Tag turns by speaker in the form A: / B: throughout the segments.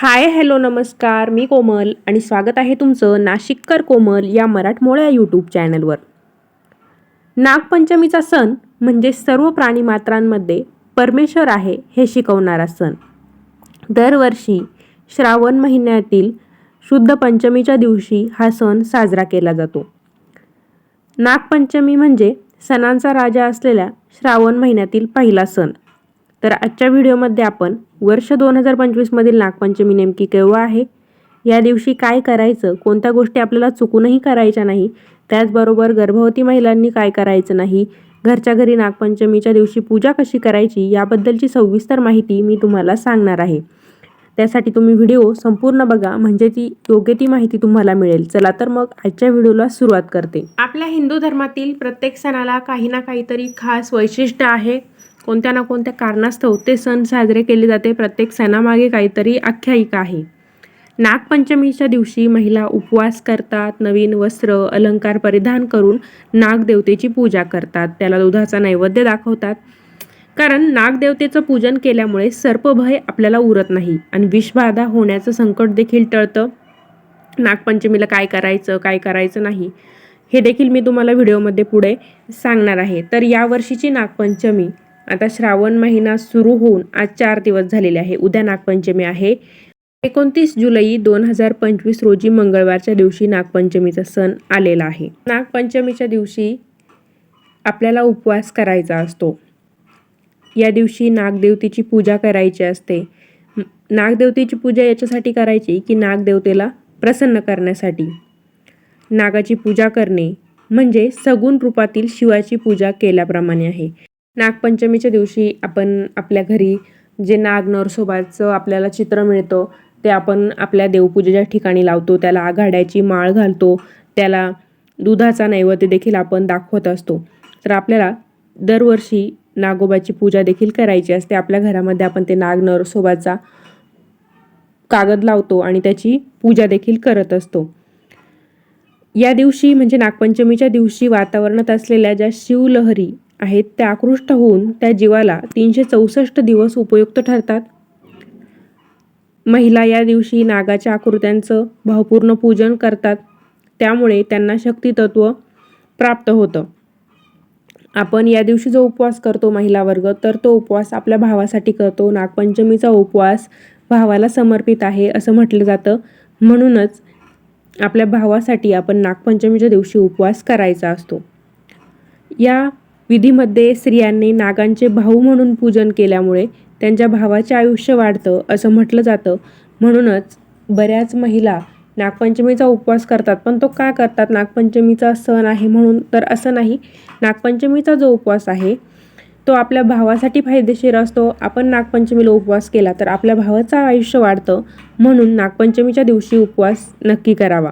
A: Hi hello नमस्कार. मी कोमल आणि स्वागत आहे तुमचं नाशिककर कोमल या मराठमोळ्या यूट्यूब चॅनलवर. नागपंचमीचा सण म्हणजे सर्व प्राणीमात्रांमध्ये परमेश्वर आहे हे शिकवणारा सण. दरवर्षी श्रावण महिन्यातील शुद्ध पंचमीच्या दिवशी हा सण साजरा केला जातो. नागपंचमी म्हणजे सणांचा राजा असलेल्या श्रावण महिन्यातील पहिला सण. तर आजच्या व्हिडिओमध्ये आपण वर्ष दोन हजार पंचवीसमधील नागपंचमी नेमकी केव्हा आहे? या दिवशी काय करायचं? कोणत्या गोष्टी आपल्याला चुकूनही करायच्या नाही? त्याचबरोबर गर्भवती महिलांनी काय करायचं नाही? घरच्या घरी नागपंचमीच्या दिवशी पूजा कशी करायची? याबद्दलची सविस्तर माहिती मी तुम्हाला सांगणार आहे. त्यासाठी तुम्ही व्हिडिओ संपूर्ण बघा म्हणजे ती योग्य ती माहिती तुम्हाला मिळेल. चला तर मग आजच्या व्हिडिओला सुरुवात करते. आपल्या हिंदू धर्मातील प्रत्येक सणाला काही ना काहीतरी खास वैशिष्ट्य आहे. कोणत्या ना कोणत्या कारणास्तव ते सण साजरे केले जाते. प्रत्येक सणामागे काहीतरी आख्यायिका आहे. नागपंचमीच्या दिवशी महिला उपवास करतात नवीन वस्त्र अलंकार परिधान करून नागदेवतेची पूजा करतात. त्याला दुधाचा नैवेद्य दाखवतात. कारण नागदेवतेचं पूजन केल्यामुळे सर्पभय आपल्याला उरत नाही आणि विषबाधा होण्याचं संकट देखील टळतं. नागपंचमीला काय करायचं काय करायचं नाही हे देखील मी तुम्हाला व्हिडिओमध्ये पुढे सांगणार आहे. तर यावर्षीची नागपंचमी आता श्रावण महिना सुरू होऊन आज चार दिवस झालेले आहे. उद्या नागपंचमी आहे. एकोणतीस जुलै दोन हजार पंचवीस रोजी मंगळवारच्या दिवशी नागपंचमीचा सण आलेला आहे. नागपंचमीच्या दिवशी आपल्याला उपवास करायचा असतो. या दिवशी नागदेवतेची पूजा करायची असते. नागदेवतेची पूजा याच्यासाठी करायची की नागदेवतेला प्रसन्न करण्यासाठी. नागाची पूजा करणे म्हणजे सगुण रूपातील शिवाची पूजा केल्याप्रमाणे आहे. नागपंचमीच्या दिवशी आपण आपल्या घरी जे नाग नरसोबाचं आपल्याला चित्र मिळतं ते आपण आपल्या देवपूजेच्या ठिकाणी लावतो त्याला आघाड्याची माळ घालतो त्याला दुधाचा नैवेद्य देखील आपण दाखवत असतो. तर आपल्याला दरवर्षी नागोबाची पूजा देखील करायची असते. आपल्या घरामध्ये आपण ते नाग नरसोबाचा कागद लावतो आणि त्याची पूजा देखील करत असतो. या दिवशी म्हणजे नागपंचमीच्या दिवशी वातावरणात असलेल्या ज्या शिवलहरी आहेत त्या आकृष्ट होऊन त्या जीवाला तीनशे चौसष्ट दिवस उपयुक्त ठरतात. महिला या दिवशी नागाच्या आकृत्यांचं भावपूर्ण पूजन करतात. त्यामुळे त्यांना शक्तितत्व प्राप्त होतं. आपण या दिवशी जो उपवास करतो महिला वर्ग तर तो उपवास आपल्या भावासाठी करतो. नागपंचमीचा उपवास भावाला समर्पित आहे असं म्हटलं जातं. म्हणूनच आपल्या भावासाठी आपण नागपंचमीच्या दिवशी उपवास करायचा असतो. या विधीमध्ये स्त्रियांनी नागांचे भाऊ म्हणून पूजन केल्यामुळे त्यांच्या भावाचे आयुष्य वाढतं असं म्हटलं जातं. म्हणूनच बऱ्याच महिला नागपंचमीचा उपवास करतात पण तो का करतात? नागपंचमीचा सण आहे म्हणून तर असं नाही. नागपंचमीचा जो उपवास आहे तो आपल्या भावासाठी फायदेशीर असतो. आपण नागपंचमीला उपवास केला तर आपल्या भावाचं आयुष्य वाढतं. म्हणून नागपंचमीच्या दिवशी उपवास नक्की करावा.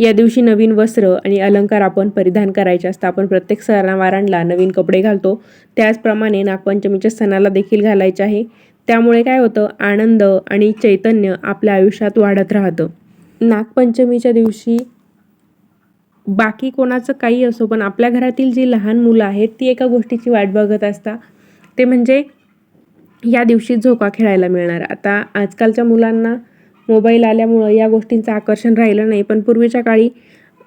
A: या दिवशी नवीन वस्त्र आणि अलंकार आपण परिधान करायचे असतात. आपण प्रत्येक सणावारांना नवीन कपडे घालतो. त्याचप्रमाणे नागपंचमीच्या सणाला देखील घालायचे आहे. त्यामुळे काय होतं? आनंद आणि चैतन्य आपल्या आयुष्यात वाढत राहतं. नागपंचमीच्या दिवशी बाकी कोणाचं काही असो पण आपल्या घरातील जी लहान मुलं आहेत ती एका गोष्टीची वाट बघत असता ते म्हणजे या दिवशी झोका खेळायला मिळणार. आता आजकालच्या मुलांना मोबाईल आल्यामुळं या गोष्टींचं आकर्षण राहिलं नाही. पण पूर्वीच्या काळी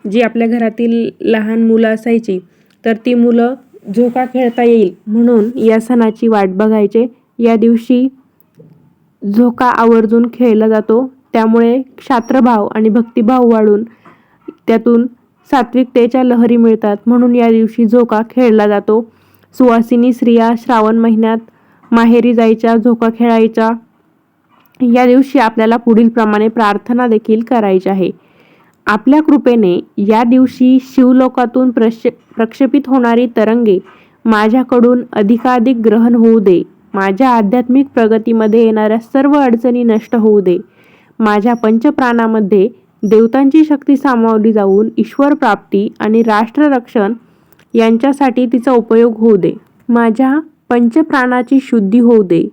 A: जी आपल्या घरातील लहान मुलं असायची तर ती मुलं झोका खेळता येईल म्हणून या सणाची वाट बघायचे. या दिवशी झोका आवर्जून खेळला जातो. त्यामुळे क्षात्रभाव आणि भक्तिभाव वाढून त्यातून सात्विकतेच्या लहरी मिळतात. म्हणून या दिवशी झोका खेळला जातो. सुवासिनी स्त्रिया श्रावण महिन्यात माहेरी जायच्या झोका खेळायच्या. या दिवशी आपल्याला पुढील प्रमाणे प्रार्थना देखील करायची आहे. आपल्या कृपेने या दिवशी शिवलोकातून प्रश प्रक्षेपित होणारी तरंगे माझ्याकडून अधिकाधिक ग्रहण होऊ दे. माझ्या आध्यात्मिक प्रगतीमध्ये येणाऱ्या सर्व अडचणी नष्ट होऊ दे. माझ्या पंचप्राणामध्ये देवतांची शक्ती सामावली जाऊन ईश्वर प्राप्ती आणि राष्ट्ररक्षण यांच्यासाठी तिचा उपयोग होऊ दे. माझ्या पंचप्राणाची शुद्धी होऊ दे.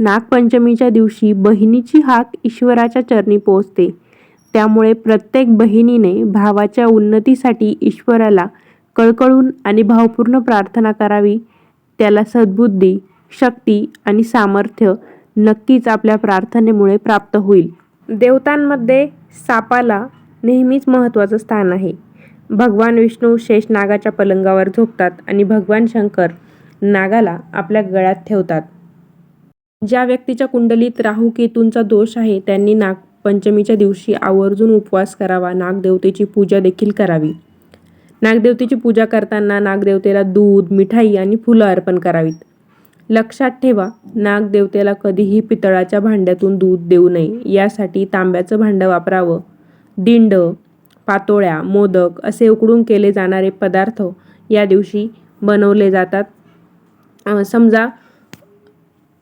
A: नागपंचमीच्या दिवशी बहिणीची हाक ईश्वराच्या चरणी पोहोचते. त्यामुळे प्रत्येक बहिणीने भावाच्या उन्नतीसाठी ईश्वराला कळकळून आणि भावपूर्ण प्रार्थना करावी. त्याला सद्बुद्धी शक्ती आणि सामर्थ्य नक्कीच आपल्या प्रार्थनेमुळे प्राप्त होईल. देवतांमध्ये सापाला नेहमीच महत्त्वाचं स्थान आहे. भगवान विष्णू शेष नागाच्या पलंगावर झोपतात आणि भगवान शंकर नागाला आपल्या गळ्यात ठेवतात. ज्या व्यक्तीच्या कुंडलीत राहू केतूंचा दोष आहे त्यांनी नागपंचमीच्या दिवशी आवर्जून उपवास करावा नागदेवतेची पूजा देखील करावी. नागदेवतेची पूजा करताना नागदेवतेला दूध मिठाई आणि फुलं अर्पण करावीत. लक्षात ठेवा नागदेवतेला कधीही पितळाच्या भांड्यातून दूध देऊ नये यासाठी तांब्याचं भांडं वापरावं. दिंड पातोळ्या मोदक असे उकडून केले जाणारे पदार्थ या दिवशी बनवले जातात. समजा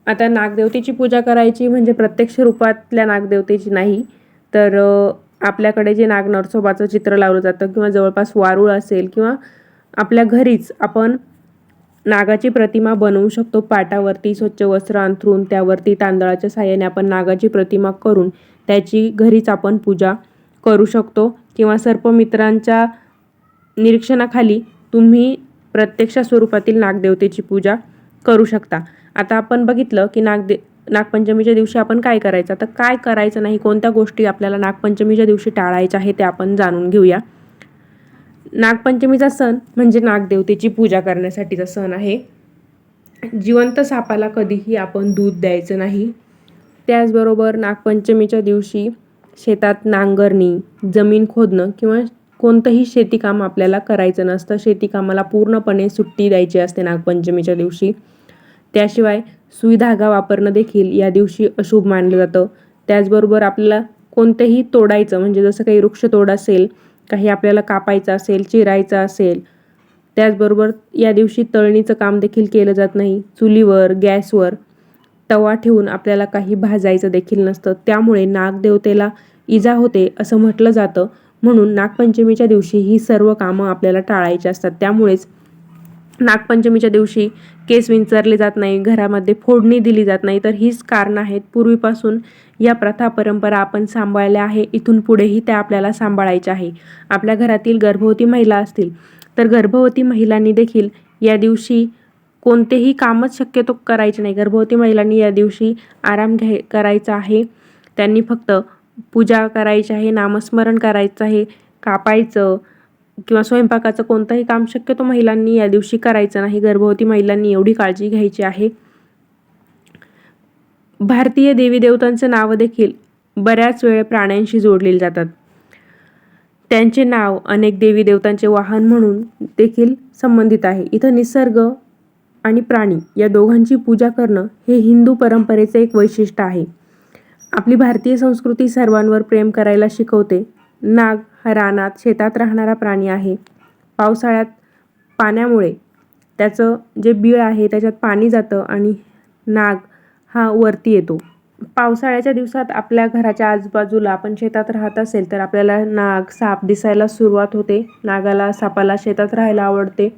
A: आता नागदेवतेची पूजा करायची म्हणजे प्रत्यक्ष रूपातल्या नागदेवतेची नाही तर आपल्याकडे जे नाग नरसोबाचं चित्र लावलं जातं किंवा जवळपास वारूळ असेल किंवा आपल्या घरीच आपण नागाची प्रतिमा बनवू शकतो. पाटावरती स्वच्छ वस्त्र अंथरून त्यावरती तांदळाच्या साहाय्याने आपण नागाची प्रतिमा करून त्याची घरीच आपण पूजा करू शकतो. किंवा सर्पमित्रांच्या निरीक्षणाखाली तुम्ही प्रत्यक्ष स्वरूपातील नागदेवतेची पूजा करू शकता. आता आपण बघितलं की नागदे नागपंचमीच्या दिवशी आपण काय करायचं? तर काय करायचं नाही? कोणत्या गोष्टी आपल्याला नागपंचमीच्या दिवशी टाळायच्या आहे ते आपण जाणून घेऊया. नागपंचमीचा सण म्हणजे नागदेवतेची पूजा करण्यासाठीचा सण आहे. जिवंत सापाला कधीही आपण दूध द्यायचं नाही. त्याचबरोबर नागपंचमीच्या दिवशी शेतात नांगरणी जमीन खोदणं किंवा कोणतंही शेतीकाम आपल्याला करायचं नसतं. शेतीकामाला पूर्णपणे सुट्टी द्यायची असते नागपंचमीच्या दिवशी. त्याशिवाय सुई धागा वापरणं देखील या दिवशी अशुभ मानलं जातं. त्याचबरोबर आपल्याला कोणतेही तोडायचं म्हणजे जसं काही वृक्ष तोड असेल काही आपल्याला कापायचं असेल चिरायचं असेल त्याचबरोबर या दिवशी तळणीचं काम देखील केलं जात नाही. चुलीवर गॅसवर तवा ठेवून आपल्याला काही भाजायचं देखील नसतं. त्यामुळे नागदेवतेला इजा होते असं म्हटलं जातं. म्हणून नागपंचमीच्या दिवशी ही सर्व कामं आपल्याला टाळायची असतात. त्यामुळेच नागपंचमीच्या दिवशी केस विंचरले जात नाही घरामध्ये फोडणी दिली जात नाही. तर हीच कारणं आहेत. पूर्वीपासून या प्रथा परंपरा आपण सांभाळल्या आहे. इथून पुढेही त्या आपल्याला सांभाळायच्या आहे. आपल्या घरातील गर्भवती महिला असतील. तर गर्भवती महिलांनी देखील या दिवशी कोणतेही कामच शक्यतो करायचे नाही. गर्भवती महिलांनी या दिवशी आराम घ्याय करायचा आहे. त्यांनी फक्त पूजा करायची आहे नामस्मरण करायचं आहे कापायचं किंवा स्वयंपाकाचं कोणतंही काम शक्यतो महिलांनी या दिवशी करायचं नाही. गर्भवती महिलांनी एवढी काळजी घ्यायची आहे. भारतीय देवी देवतांचं नावं देखील बऱ्याच वेळ प्राण्यांशी जोडलेली जातात. त्यांचे नाव अनेक देवी देवतांचे वाहन म्हणून देखील संबंधित आहे. इथं निसर्ग आणि प्राणी या दोघांची पूजा करणं हे हिंदू परंपरेचं एक वैशिष्ट्य आहे. आपली भारतीय संस्कृती सर्वांवर प्रेम करायला शिकवते. नाग हा रानात शेतात राहणारा प्राणी आहे. पावसाळ्यात पाण्यामुळे त्याचं जे बीळ आहे त्याच्यात पाणी जातं आणि नाग हा वरती येतो. पावसाळ्याच्या दिवसात आपल्या घराच्या आजूबाजूला आपण शेतात राहत असेल तर आपल्याला नाग साप दिसायला सुरुवात होते. नागाला सापाला शेतात राहायला आवडते.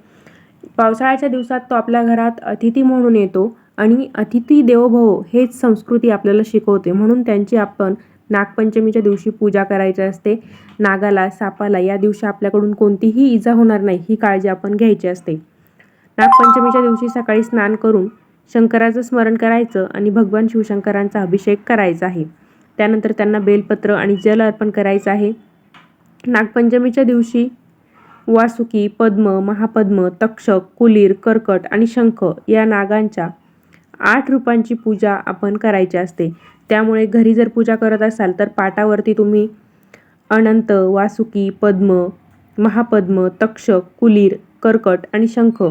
A: पावसाळ्याच्या दिवसात तो आपल्या घरात अतिथी म्हणून येतो आणि अतिथी देवभव हेच संस्कृती आपल्याला शिकवते. म्हणून त्यांची आपण नागपंचमीच्या दिवशी पूजा करायची असते. नागाला सापाला या दिवशी आपल्याकडून कोणतीही इजा होणार नाही ही काळजी आपण घ्यायची असते. नागपंचमीच्या दिवशी सकाळी स्नान करून शंकराचं स्मरण करायचं आणि भगवान शिवशंकरांचा अभिषेक करायचा आहे. त्यानंतर त्यांना बेलपत्र आणि जल अर्पण करायचं आहे. नागपंचमीच्या दिवशी वासुकी पद्म महापद्म तक्षक कुलीर कर्कट आणि शंख या नागांच्या आठ रूपांची पूजा आपण करायची असते. त्यामुळे घरी जर पूजा करत असाल तर पाटावरती तुम्ही अनंत वासुकी पद्म महापद्म तक्षक कुलीर कर्कट आणि शंख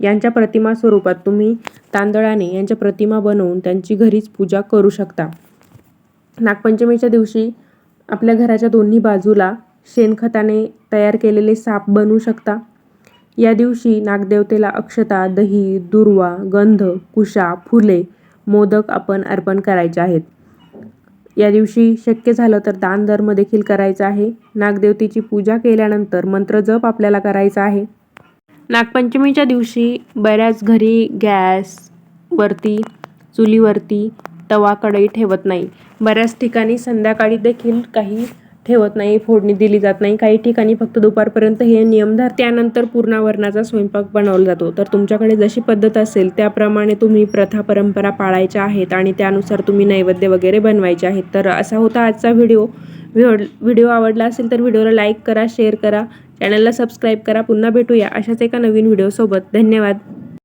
A: यांच्या प्रतिमा स्वरूपात तुम्ही तांदळाने यांच्या प्रतिमा बनवून त्यांची घरीच पूजा करू शकता. नागपंचमीच्या दिवशी आपल्या घराच्या दोन्ही बाजूला शेणखताने तयार केलेले साप बनवू शकता. या दिवशी नागदेवतेला अक्षता दही दुर्वा गंध कुशा फुले मोदक आपण अर्पण करायचे आहेत. या दिवशी शक्य झालं तर दान धर्म देखील करायचा आहे. नागदेवतेची पूजा केल्यानंतर मंत्र जप आपल्याला करायचा आहे. नागपंचमीच्या दिवशी बऱ्याच घरी गॅस वरती चुलीवरती तवा कढई ठेवत नाही. बऱ्याच ठिकाणी संध्याकाळी देखील काही ठेवत नाही फोडणी दिली जात नाही. काही ठिकाणी फक्त दुपारपर्यंत हे नियम धर त्यानंतर पूर्णावरणाचा स्वयंपाक बनवला जातो. तर तुमच्याकडे जशी पद्धत असेल त्याप्रमाणे तुम्ही प्रथा परंपरा पाळायच्या आहेत आणि त्यानुसार तुम्ही नैवेद्य वगैरे बनवायचे आहेत. तर असा होता आजचा व्हिडिओ. व्हिडिओ व्हिडिओ आवडला असेल तर व्हिडिओला लाईक करा शेअर करा. चॅनलला सबस्क्राईब करा. पुन्हा भेटूया अशाच एका नवीन व्हिडिओसोबत. धन्यवाद.